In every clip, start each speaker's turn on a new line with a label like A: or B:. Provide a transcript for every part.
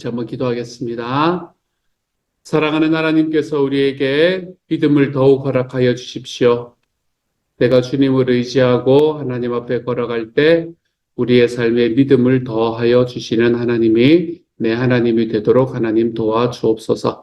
A: 같이 한번 기도하겠습니다. 사랑하는 하나님께서 우리에게 믿음을 더욱 허락하여 주십시오. 내가 주님을 의지하고 하나님 앞에 걸어갈 때 우리의 삶에 믿음을 더하여 주시는 하나님이 내 하나님이 되도록 하나님 도와 주옵소서.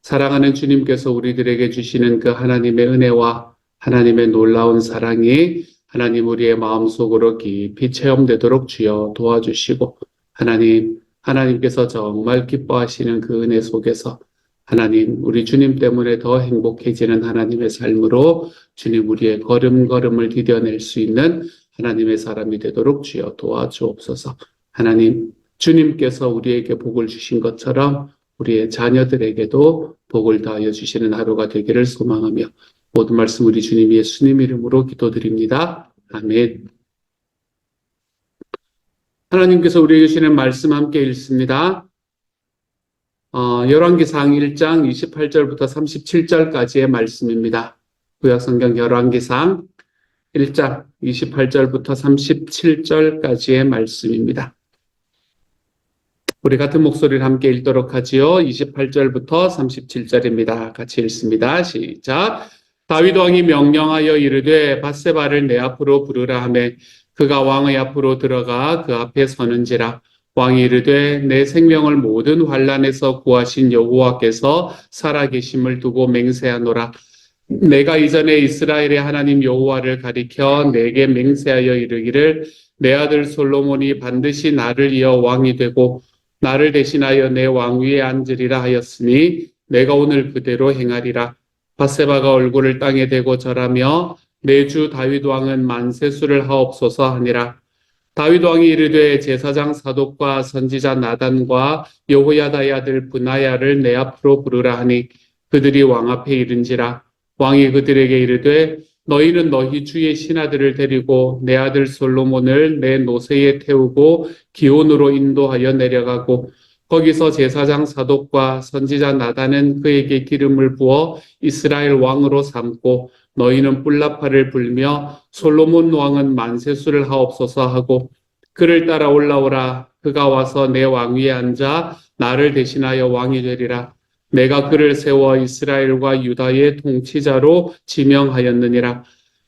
A: 사랑하는 주님께서 우리들에게 주시는 그 하나님의 은혜와 하나님의 놀라운 사랑이 하나님 우리의 마음속으로 깊이 체험되도록 주여 도와주시고 하나님 하나님께서 정말 기뻐하시는 그 은혜 속에서 하나님 우리 주님 때문에 더 행복해지는 하나님의 삶으로 주님 우리의 걸음걸음을 디뎌낼 수 있는 하나님의 사람이 되도록 주여 도와주옵소서. 하나님 주님께서 우리에게 복을 주신 것처럼 우리의 자녀들에게도 복을 다하여 주시는 하루가 되기를 소망하며 모든 말씀 우리 주님 예수님 이름으로 기도드립니다. 아멘. 하나님께서 우리에게 주시는 말씀 함께 읽습니다. 어, 열왕기상 1장 28절부터 37절까지의 말씀입니다. 구약성경 열왕기상 1장 28절부터 37절까지의 말씀입니다. 우리 같은 목소리를 함께 읽도록 하지요. 28절부터 37절입니다. 같이 읽습니다. 시작. 다윗 왕이 명령하여 이르되 바세바를 내 앞으로 부르라 하매 그가 왕의 앞으로 들어가 그 앞에 서는지라. 왕이 이르되 내 생명을 모든 환란에서 구하신 여호와께서 살아계심을 두고 맹세하노라. 내가 이전에 이스라엘의 하나님 여호와를 가리켜 내게 맹세하여 이르기를 내 아들 솔로몬이 반드시 나를 이어 왕이 되고 나를 대신하여 내 왕위에 앉으리라 하였으니 내가 오늘 그대로 행하리라. 바세바가 얼굴을 땅에 대고 절하며 내주 다윗 왕은 만세수를 하옵소서 하니라. 다윗 왕이 이르되 제사장 사독과 선지자 나단과 여호야다의 아들 분하야를 내 앞으로 부르라 하니 그들이 왕 앞에 이른지라. 왕이 그들에게 이르되 너희는 너희 주의 신하들을 데리고 내 아들 솔로몬을 내 노새에 태우고 기온으로 인도하여 내려가고 거기서 제사장 사독과 선지자 나단은 그에게 기름을 부어 이스라엘 왕으로 삼고 너희는 뿔라파를 불며 솔로몬 왕은 만세수를 하옵소서 하고 그를 따라 올라오라. 그가 와서 내 왕위에 앉아 나를 대신하여 왕이 되리라. 내가 그를 세워 이스라엘과 유다의 통치자로 지명하였느니라.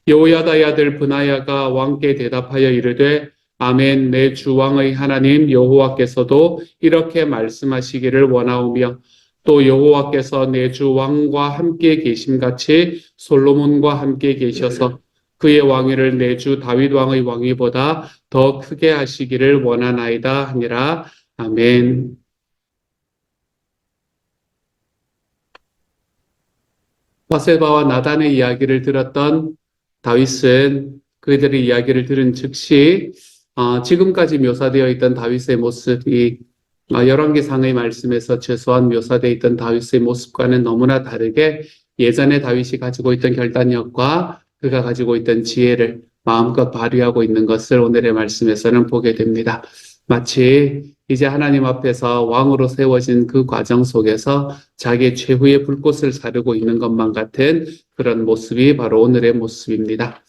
A: 여호야다의 아들 분하야가 왕께 대답하여 이르되 아멘 내 주왕의 하나님 여호와께서도 이렇게 말씀하시기를 원하오며 또 여호와께서 내 주 왕과 함께 계심같이 솔로몬과 함께 계셔서 그의 왕위를 내 주 다윗 왕의 왕위보다 더 크게 하시기를 원하나이다 하니라 아멘. 바세바와 나단의 이야기를 들었던 다윗은 그들의 이야기를 들은 즉시 어, 지금까지 묘사되어 있던 다윗의 모습이 어, 열왕기상의 말씀에서 최소한 묘사되어 있던 다윗의 모습과는 너무나 다르게 예전에 다윗이 가지고 있던 결단력과 그가 가지고 있던 지혜를 마음껏 발휘하고 있는 것을 오늘의 말씀에서는 보게 됩니다. 마치 이제 하나님 앞에서 왕으로 세워진 그 과정 속에서 자기의 최후의 불꽃을 사르고 있는 것만 같은 그런 모습이 바로 오늘의 모습입니다.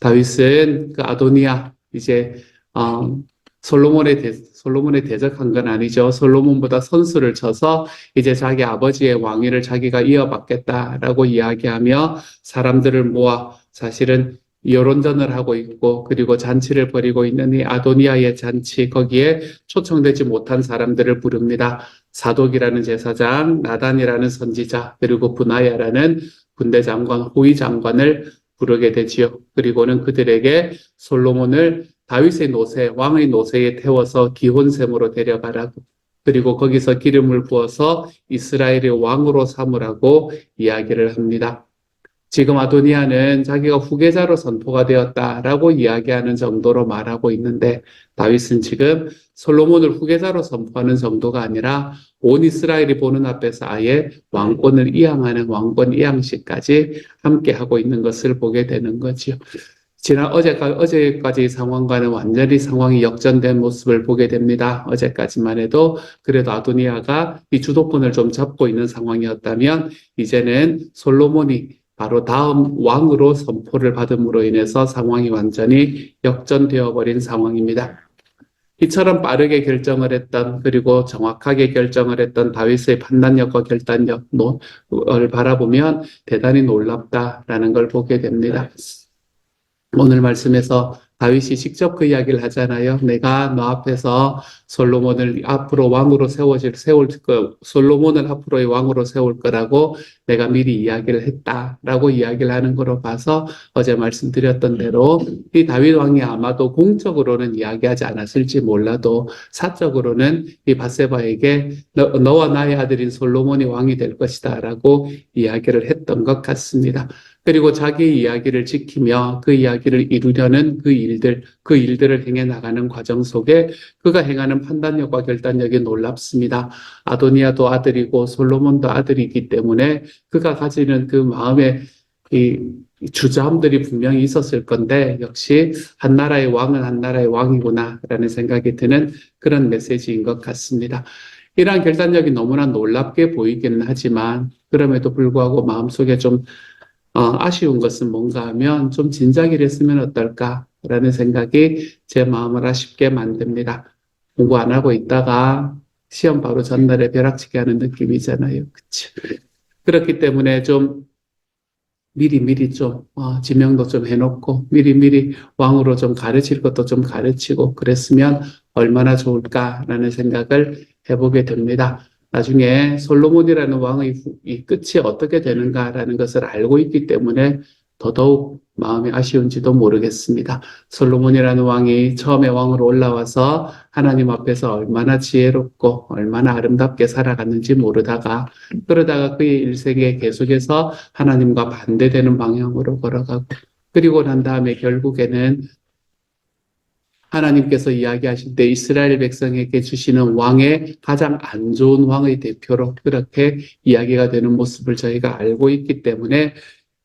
A: 다윗은 그 아도니아 이제 어, 솔로몬에 대, 솔로몬에 대적한 건 아니죠. 솔로몬보다 선수를 쳐서 이제 자기 아버지의 왕위를 자기가 이어받겠다라고 이야기하며 사람들을 모아 사실은 여론전을 하고 있고 그리고 잔치를 벌이고 있는 이 아도니아의 잔치 거기에 초청되지 못한 사람들을 부릅니다. 사독이라는 제사장, 나단이라는 선지자, 그리고 분하야라는 군대 장관, 호위 장관을 부르게 되지요. 그리고는 그들에게 솔로몬을 다윗의 노새, 왕의 노새에 태워서 기혼샘으로 데려가라고 그리고 거기서 기름을 부어서 이스라엘의 왕으로 삼으라고 이야기를 합니다. 지금 아도니아는 자기가 후계자로 선포가 되었다라고 이야기하는 정도로 말하고 있는데 다윗은 지금 솔로몬을 후계자로 선포하는 정도가 아니라 온 이스라엘이 보는 앞에서 아예 왕권을 이양하는 왕권 이양식까지 함께 하고 있는 것을 보게 되는 거지요. 지난 어제까, 어제까지 상황과는 완전히 상황이 역전된 모습을 보게 됩니다. 어제까지만 해도 그래도 아도니아가 이 주도권을 좀 잡고 있는 상황이었다면 이제는 솔로몬이 바로 다음 왕으로 선포를 받음으로 인해서 상황이 완전히 역전되어 버린 상황입니다. 이처럼 빠르게 결정을 했던 그리고 정확하게 결정을 했던 다윗의 판단력과 결단력을 바라보면 대단히 놀랍다라는 걸 보게 됩니다. 오늘 말씀에서 다윗이 직접 그 이야기를 하잖아요. 내가 너 앞에서 솔로몬을 앞으로 왕으로 세워질 세울 거 솔로몬을 앞으로의 왕으로 세울 거라고 내가 미리 이야기를 했다라고 이야기를 하는 거로 봐서 어제 말씀드렸던 대로 이 다윗 왕이 아마도 공적으로는 이야기하지 않았을지 몰라도 사적으로는 이 바세바에게 너, 너와 나의 아들인 솔로몬이 왕이 될 것이다라고 이야기를 했던 것 같습니다. 그리고 자기의 이야기를 지키며 그 이야기를 이루려는 그 일들, 그 일들을 행해 나가는 과정 속에 그가 행하는 판단력과 결단력이 놀랍습니다. 아도니아도 아들이고 솔로몬도 아들이기 때문에 그가 가지는 그 마음의 이 주저함들이 분명히 있었을 건데 역시 한 나라의 왕은 한 나라의 왕이구나라는 생각이 드는 그런 메시지인 것 같습니다. 이러한 결단력이 너무나 놀랍게 보이기는 하지만 그럼에도 불구하고 마음속에 좀 어, 아쉬운 것은 뭔가 하면 좀 진작에 했으면 어떨까라는 생각이 제 마음을 아쉽게 만듭니다. 공부 안 하고 있다가 시험 바로 전날에 벼락치기 하는 느낌이잖아요. 그치? 그렇기 때문에 좀 미리 미리 좀 어, 지명도 좀 해놓고 미리 미리 왕으로 좀 가르칠 것도 좀 가르치고 그랬으면 얼마나 좋을까라는 생각을 해보게 됩니다. 나중에 솔로몬이라는 왕의 후- 이 끝이 어떻게 되는가라는 것을 알고 있기 때문에 더더욱 마음이 아쉬운지도 모르겠습니다. 솔로몬이라는 왕이 처음에 왕으로 올라와서 하나님 앞에서 얼마나 지혜롭고 얼마나 아름답게 살아갔는지 모르다가 그러다가 그의 일생에 계속해서 하나님과 반대되는 방향으로 걸어가고 그리고 난 다음에 결국에는 하나님께서 이야기하실 때 이스라엘 백성에게 주시는 왕의 가장 안 좋은 왕의 대표로 그렇게 이야기가 되는 모습을 저희가 알고 있기 때문에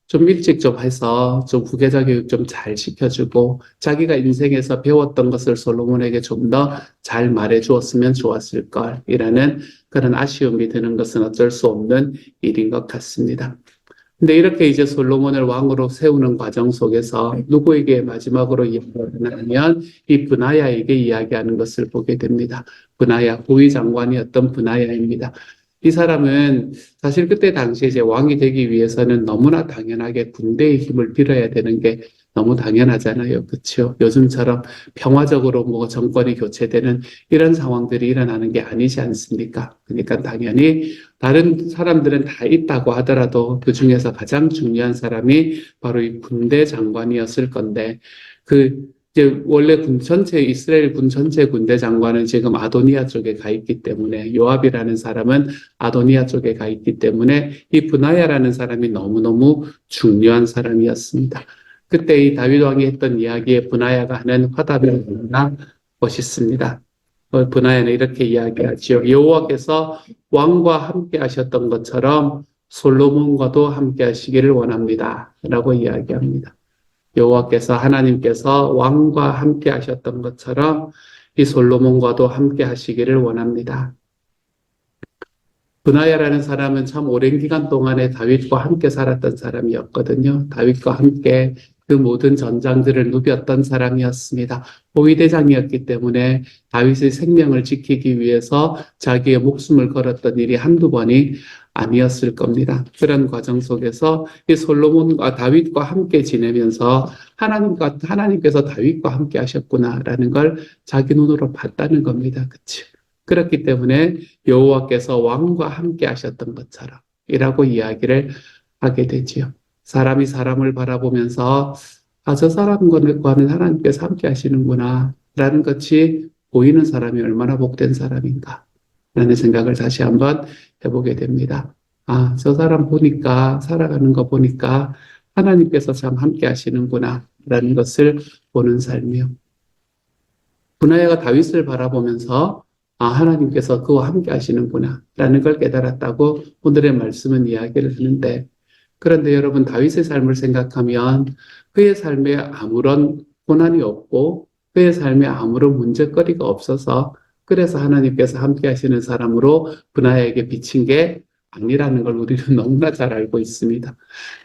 A: 좀 일찍 좀 해서 좀 후계자 교육 좀 잘 시켜주고 자기가 인생에서 배웠던 것을 솔로몬에게 좀 더 잘 말해 주었으면 좋았을 걸이라는 그런 아쉬움이 드는 것은 어쩔 수 없는 일인 것 같습니다. 근데 이렇게 이제 솔로몬을 왕으로 세우는 과정 속에서 누구에게 마지막으로 이야기하냐면 이 분하야에게 이야기하는 것을 보게 됩니다. 분하야, 후위 장관이었던 분하야입니다. 이 사람은 사실 그때 당시에 이제 왕이 되기 위해서는 너무나 당연하게 군대의 힘을 빌어야 되는 게 너무 당연하잖아요. 그렇죠? 요즘처럼 평화적으로 뭐 정권이 교체되는 이런 상황들이 일어나는 게 아니지 않습니까? 그러니까 당연히 다른 사람들은 다 있다고 하더라도 그 중에서 가장 중요한 사람이 바로 이 군대 장관이었을 건데 그 이제 원래 군 전체 이스라엘 군 전체 군대 장관은 지금 아도니아 쪽에 가 있기 때문에 요압이라는 사람은 아도니아 쪽에 가 있기 때문에 이 분하야라는 사람이 너무너무 중요한 사람이었습니다. 그때 이 다윗 왕이 했던 이야기에 분하야가 하는 화답이 너무나 멋있습니다. 어, 분하야는 이렇게 이야기하지요. 여호와께서 왕과 함께 하셨던 것처럼 솔로몬과도 함께 하시기를 원합니다. 라고 이야기합니다. 여호와께서 하나님께서 왕과 함께 하셨던 것처럼 이 솔로몬과도 함께 하시기를 원합니다. 분하야라는 사람은 참 오랜 기간 동안에 다윗과 함께 살았던 사람이었거든요. 다윗과 함께 그 모든 전장들을 누볐던 사람이었습니다. 호위대장이었기 때문에 다윗의 생명을 지키기 위해서 자기의 목숨을 걸었던 일이 한두 번이 아니었을 겁니다. 그런 과정 속에서 이 솔로몬과 다윗과 함께 지내면서 하나님과 하나님께서 다윗과 함께 하셨구나라는 걸 자기 눈으로 봤다는 겁니다. 그치? 그렇기 때문에 여호와께서 왕과 함께 하셨던 것처럼 이라고 이야기를 하게 되지요. 사람이 사람을 바라보면서 아, 저 사람과는 하나님께서 함께 하시는구나 라는 것이 보이는 사람이 얼마나 복된 사람인가 라는 생각을 다시 한번 해보게 됩니다. 아, 저 사람 보니까, 살아가는 거 보니까 하나님께서 참 함께 하시는구나 라는 것을 보는 삶이요. 분하야가 다윗을 바라보면서 아, 하나님께서 그와 함께 하시는구나 라는 걸 깨달았다고 오늘의 말씀은 이야기를 하는데 그런데 여러분 다윗의 삶을 생각하면 그의 삶에 아무런 고난이 없고 그의 삶에 아무런 문제거리가 없어서 그래서 하나님께서 함께 하시는 사람으로 분하야에게 비친 게 아니라는 걸 우리는 너무나 잘 알고 있습니다.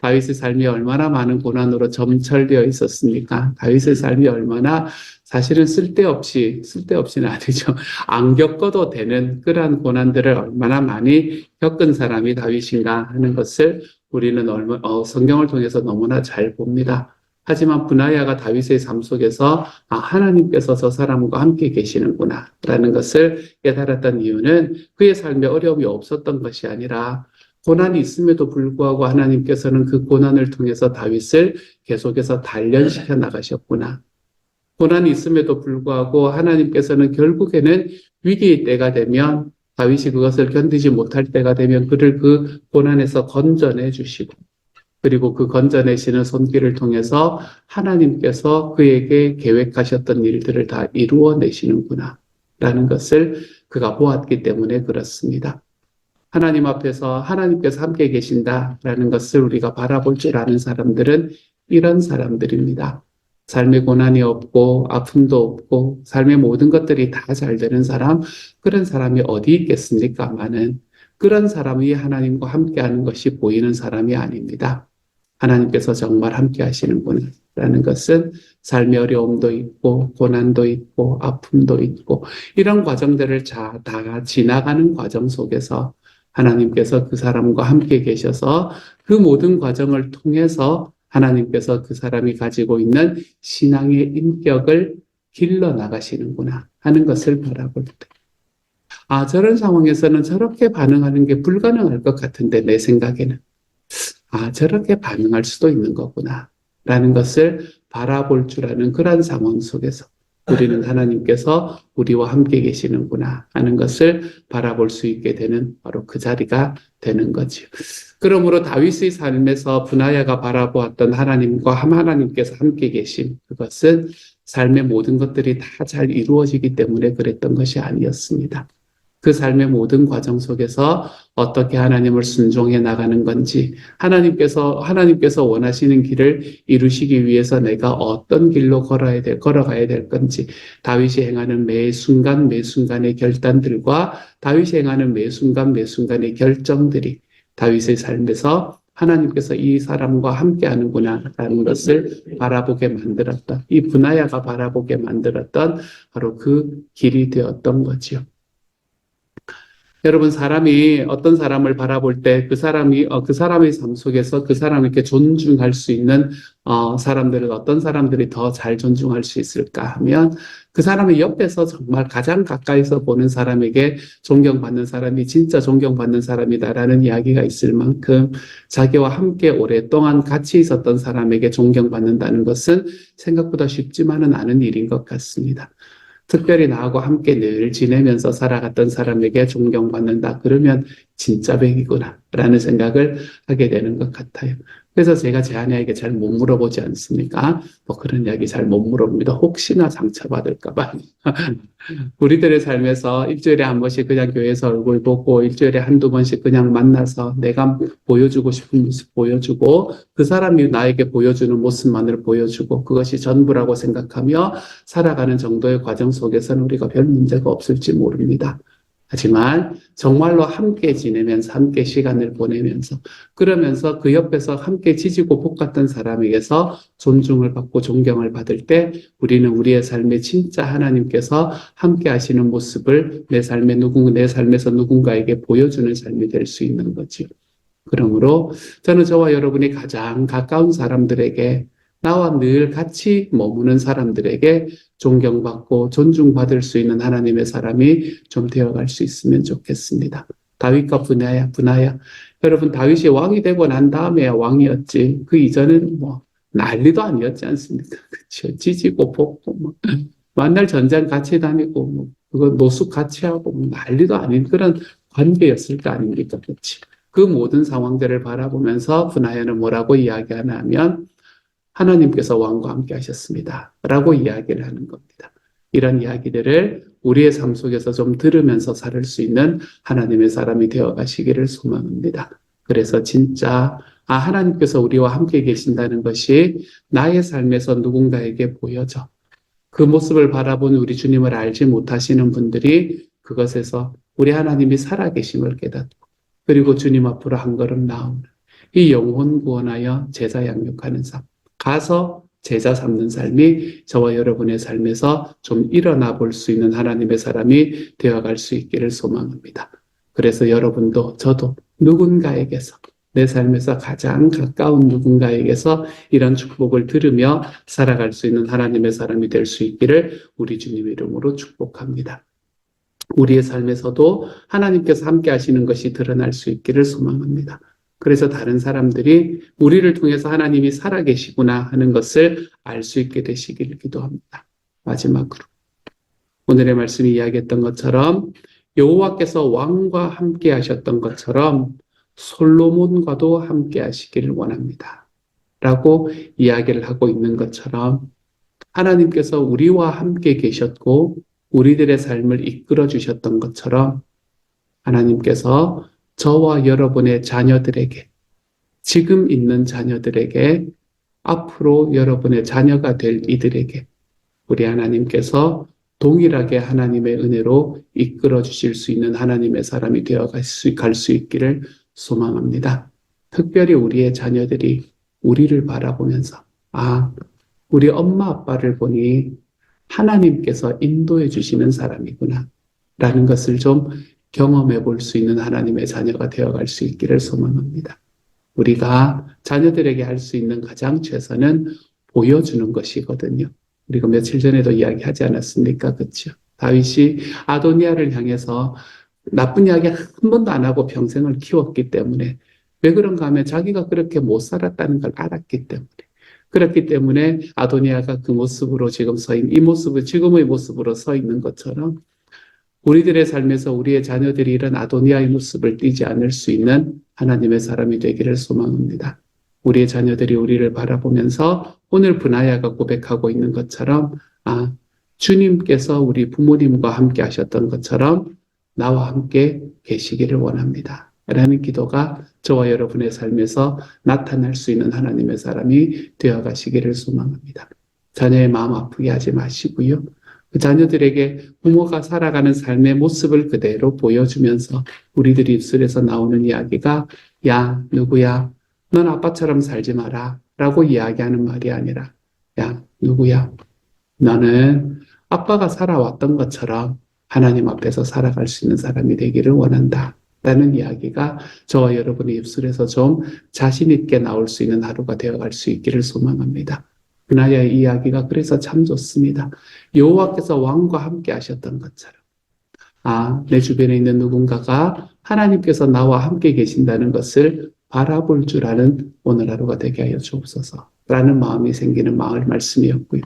A: 다윗의 삶이 얼마나 많은 고난으로 점철되어 있었습니까? 다윗의 삶이 얼마나 사실은 쓸데없이, 쓸데없이는 아니죠. 안 겪어도 되는 그러한 고난들을 얼마나 많이 겪은 사람이 다윗인가 하는 것을 우리는 얼마, 어, 성경을 통해서 너무나 잘 봅니다. 하지만 분하야가 다윗의 삶 속에서 아, 하나님께서 저 사람과 함께 계시는구나 라는 것을 깨달았던 이유는 그의 삶에 어려움이 없었던 것이 아니라 고난이 있음에도 불구하고 하나님께서는 그 고난을 통해서 다윗을 계속해서 단련시켜 나가셨구나. 고난이 있음에도 불구하고 하나님께서는 결국에는 위기의 때가 되면 다윗이 그것을 견디지 못할 때가 되면 그를 그 고난에서 건져내 주시고 그리고 그 건져내시는 손길을 통해서 하나님께서 그에게 계획하셨던 일들을 다 이루어내시는구나. 라는 것을 그가 보았기 때문에 그렇습니다. 하나님 앞에서 하나님께서 함께 계신다라는 것을 우리가 바라볼 줄 아는 사람들은 이런 사람들입니다. 삶의 고난이 없고 아픔도 없고 삶의 모든 것들이 다 잘 되는 사람, 그런 사람이 어디 있겠습니까마는 그런 사람이 하나님과 함께하는 것이 보이는 사람이 아닙니다. 하나님께서 정말 함께 하시는구나. 라는 것은 삶의 어려움도 있고, 고난도 있고, 아픔도 있고, 이런 과정들을 자, 다 지나가는 과정 속에서 하나님께서 그 사람과 함께 계셔서 그 모든 과정을 통해서 하나님께서 그 사람이 가지고 있는 신앙의 인격을 길러 나가시는구나 하는 것을 바라볼 때. 아, 저런 상황에서는 저렇게 반응하는 게 불가능할 것 같은데, 내 생각에는. 아, 저렇게 반응할 수도 있는 거구나. 라는 것을 바라볼 줄 아는 그런 상황 속에서 우리는 하나님께서 우리와 함께 계시는구나 하는 것을 바라볼 수 있게 되는 바로 그 자리가 되는 거지요. 그러므로 다윗의 삶에서 분하야가 바라보았던 하나님과 하나님께서 함께 계심 그것은 삶의 모든 것들이 다 잘 이루어지기 때문에 그랬던 것이 아니었습니다. 그 삶의 모든 과정 속에서 어떻게 하나님을 순종해 나가는 건지, 하나님께서, 하나님께서 원하시는 길을 이루시기 위해서 내가 어떤 길로 걸어야 될, 걸어가야 될 건지, 다윗이 행하는 매 순간, 매 순간의 결단들과 다윗이 행하는 매 순간, 매 순간의 결정들이 다윗의 삶에서 하나님께서 이 사람과 함께 하는구나, 라는 것을 바라보게 만들었던, 이 분하야가 바라보게 만들었던 바로 그 길이 되었던 거지요. 여러분, 사람이 어떤 사람을 바라볼 때 그 사람이, 어, 그 사람의 삶 속에서 그 사람에게 존중할 수 있는, 어, 사람들은 어떤 사람들이 더 잘 존중할 수 있을까 하면 그 사람의 옆에서 정말 가장 가까이서 보는 사람에게 존경받는 사람이 진짜 존경받는 사람이다라는 이야기가 있을 만큼 자기와 함께 오랫동안 같이 있었던 사람에게 존경받는다는 것은 생각보다 쉽지만은 않은 일인 것 같습니다. 특별히 나하고 함께 늘 지내면서 살아갔던 사람에게 존경받는다. 그러면 진짜 백이구나. 라는 생각을 하게 되는 것 같아요. 그래서 제가 제 아내에게 잘 못 물어보지 않습니까? 뭐 그런 이야기 잘 못 물어봅니다. 혹시나 상처받을까봐. 우리들의 삶에서 일주일에 한 번씩 그냥 교회에서 얼굴 보고 일주일에 한두 번씩 그냥 만나서 내가 보여주고 싶은 모습 보여주고 그 사람이 나에게 보여주는 모습만을 보여주고 그것이 전부라고 생각하며 살아가는 정도의 과정 속에서는 우리가 별 문제가 없을지 모릅니다. 하지만 정말로 함께 지내면서 함께 시간을 보내면서 그러면서 그 옆에서 함께 지지고 볶았던 사람에게서 존중을 받고 존경을 받을 때 우리는 우리의 삶에 진짜 하나님께서 함께 하시는 모습을 내 삶에 누군 내 삶에서 누군가에게 보여주는 삶이 될 수 있는 거지요. 그러므로 저는 저와 여러분이 가장 가까운 사람들에게 나와 늘 같이 머무는 사람들에게 존경받고 존중받을 수 있는 하나님의 사람이 좀 되어갈 수 있으면 좋겠습니다. 다윗과 분하야, 분하야. 여러분, 다윗이 왕이 되고 난 다음에 왕이었지. 그 이전에는 뭐, 난리도 아니었지 않습니까? 그쵸. 지지고 볶고, 뭐, 만날 전쟁 같이 다니고, 뭐, 그거 노숙 같이 하고, 뭐 난리도 아닌 그런 관계였을 거 아닙니까? 그치. 그 모든 상황들을 바라보면서 분하야는 뭐라고 이야기하냐 하면, 하나님께서 왕과 함께 하셨습니다. 라고 이야기를 하는 겁니다. 이런 이야기들을 우리의 삶 속에서 좀 들으면서 살수 있는 하나님의 사람이 되어 가시기를 소망합니다. 그래서 진짜 아 하나님께서 우리와 함께 계신다는 것이 나의 삶에서 누군가에게 보여져. 그 모습을 바라본 우리 주님을 알지 못하시는 분들이 그것에서 우리 하나님이 살아계심을 깨닫고 그리고 주님 앞으로 한 걸음 나오는 이 영혼 구원하여 제자 양육하는 삶. 가서 제자 삼는 삶이 저와 여러분의 삶에서 좀 일어나 볼 수 있는 하나님의 사람이 되어갈 수 있기를 소망합니다. 그래서 여러분도 저도 누군가에게서 내 삶에서 가장 가까운 누군가에게서 이런 축복을 들으며 살아갈 수 있는 하나님의 사람이 될 수 있기를 우리 주님 이름으로 축복합니다. 우리의 삶에서도 하나님께서 함께 하시는 것이 드러날 수 있기를 소망합니다. 그래서 다른 사람들이 우리를 통해서 하나님이 살아계시구나 하는 것을 알 수 있게 되시기를 기도합니다. 마지막으로 오늘의 말씀이 이야기했던 것처럼 여호와께서 왕과 함께 하셨던 것처럼 솔로몬과도 함께 하시기를 원합니다. 라고 이야기를 하고 있는 것처럼 하나님께서 우리와 함께 계셨고 우리들의 삶을 이끌어 주셨던 것처럼 하나님께서 저와 여러분의 자녀들에게 지금 있는 자녀들에게 앞으로 여러분의 자녀가 될 이들에게 우리 하나님께서 동일하게 하나님의 은혜로 이끌어 주실 수 있는 하나님의 사람이 되어 갈 수, 갈수 있기를 소망합니다. 특별히 우리의 자녀들이 우리를 바라보면서, 아, 우리 엄마 아빠를 보니 하나님께서 인도해 주시는 사람이구나. 라는 것을 좀 경험해 볼 수 있는 하나님의 자녀가 되어 갈 수 있기를 소망합니다. 우리가 자녀들에게 할 수 있는 가장 최선은 보여주는 것이거든요. 우리가 며칠 전에도 이야기하지 않았습니까? 그렇죠? 다윗이 아도니아를 향해서 나쁜 이야기 한 번도 안 하고 평생을 키웠기 때문에 왜 그런가 하면 자기가 그렇게 못 살았다는 걸 알았기 때문에 그렇기 때문에 아도니아가 그 모습으로 지금 서 있는 이 모습을 지금의 모습으로 서 있는 것처럼 우리들의 삶에서 우리의 자녀들이 이런 아도니아의 모습을 띠지 않을 수 있는 하나님의 사람이 되기를 소망합니다. 우리의 자녀들이 우리를 바라보면서 오늘 분하야가 고백하고 있는 것처럼 아 주님께서 우리 부모님과 함께 하셨던 것처럼 나와 함께 계시기를 원합니다. 라는 기도가 저와 여러분의 삶에서 나타날 수 있는 하나님의 사람이 되어 가시기를 소망합니다. 자녀의 마음 아프게 하지 마시고요. 그 자녀들에게 부모가 살아가는 삶의 모습을 그대로 보여주면서 우리들 입술에서 나오는 이야기가 야 누구야 넌 아빠처럼 살지 마라 라고 이야기하는 말이 아니라 야 누구야 너는 아빠가 살아왔던 것처럼 하나님 앞에서 살아갈 수 있는 사람이 되기를 원한다. 라는 이야기가 저와 여러분의 입술에서 좀 자신 있게 나올 수 있는 하루가 되어갈 수 있기를 소망합니다. 그나야의 이야기가 그래서 참 좋습니다. 여호와께서 왕과 함께 하셨던 것처럼 아, 내 주변에 있는 누군가가 하나님께서 나와 함께 계신다는 것을 바라볼 줄 아는 오늘 하루가 되게 하여 주옵소서. 라는 마음이 생기는 마을 말씀이었고요.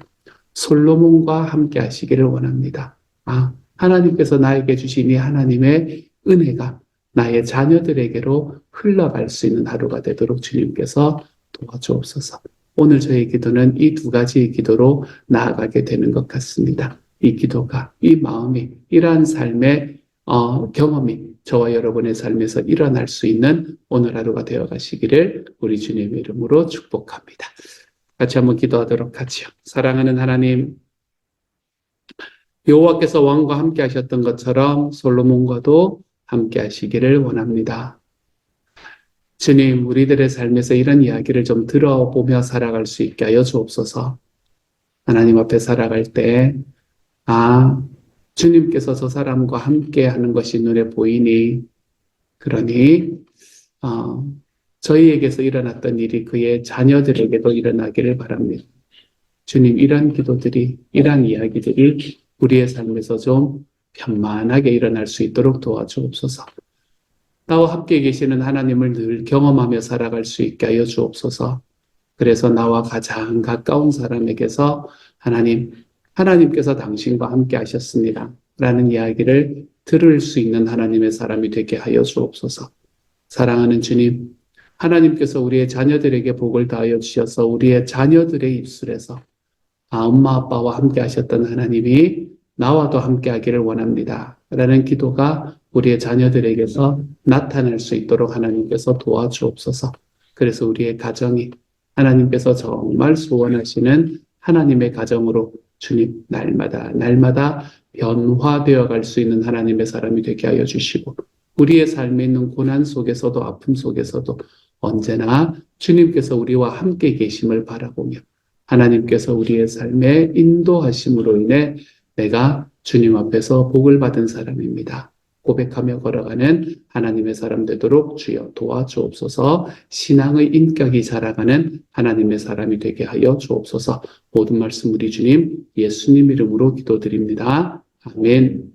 A: 솔로몬과 함께 하시기를 원합니다. 아, 하나님께서 나에게 주신 이 하나님의 은혜가 나의 자녀들에게로 흘러갈 수 있는 하루가 되도록 주님께서 도와주옵소서. 오늘 저의 기도는 이 두 가지의 기도로 나아가게 되는 것 같습니다. 이 기도가, 이 마음이, 이러한 삶의 어, 경험이 저와 여러분의 삶에서 일어날 수 있는 오늘 하루가 되어 가시기를 우리 주님의 이름으로 축복합니다. 같이 한번 기도하도록 하지요. 사랑하는 하나님, 여호와께서 왕과 함께 하셨던 것처럼 솔로몬과도 함께 하시기를 원합니다. 주님, 우리들의 삶에서 이런 이야기를 좀 들어보며 살아갈 수 있게 하여 주옵소서. 하나님 앞에 살아갈 때, 아, 주님께서 저 사람과 함께 하는 것이 눈에 보이니, 그러니, 어, 저희에게서 일어났던 일이 그의 자녀들에게도 일어나기를 바랍니다. 주님, 이런 기도들이, 이런 이야기들이 우리의 삶에서 좀 편만하게 일어날 수 있도록 도와주옵소서. 나와 함께 계시는 하나님을 늘 경험하며 살아갈 수 있게 하여 주옵소서. 그래서 나와 가장 가까운 사람에게서 하나님, 하나님께서 당신과 함께 하셨습니다. 라는 이야기를 들을 수 있는 하나님의 사람이 되게 하여 주옵소서. 사랑하는 주님, 하나님께서 우리의 자녀들에게 복을 다하여 주셔서 우리의 자녀들의 입술에서 아, 엄마 아빠와 함께 하셨던 하나님이 나와도 함께 하기를 원합니다. 라는 기도가 우리의 자녀들에게서 나타날 수 있도록 하나님께서 도와주옵소서. 그래서 우리의 가정이 하나님께서 정말 소원하시는 하나님의 가정으로 주님 날마다 날마다 변화되어 갈 수 있는 하나님의 사람이 되게 하여 주시고 우리의 삶에 있는 고난 속에서도 아픔 속에서도 언제나 주님께서 우리와 함께 계심을 바라보며 하나님께서 우리의 삶에 인도하심으로 인해 내가 주님 앞에서 복을 받은 사람입니다. 고백하며 걸어가는 하나님의 사람 되도록 주여 도와주옵소서 신앙의 인격이 자라가는 하나님의 사람이 되게 하여 주옵소서 모든 말씀 우리 주님 예수님 이름으로 기도드립니다. 아멘.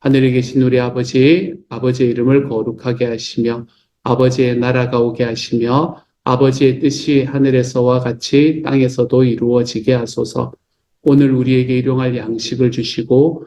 A: 하늘에 계신 우리 아버지, 아버지의 이름을 거룩하게 하시며 아버지의 나라가 오게 하시며 아버지의 뜻이 하늘에서와 같이 땅에서도 이루어지게 하소서. 오늘 우리에게 일용할 양식을 주시고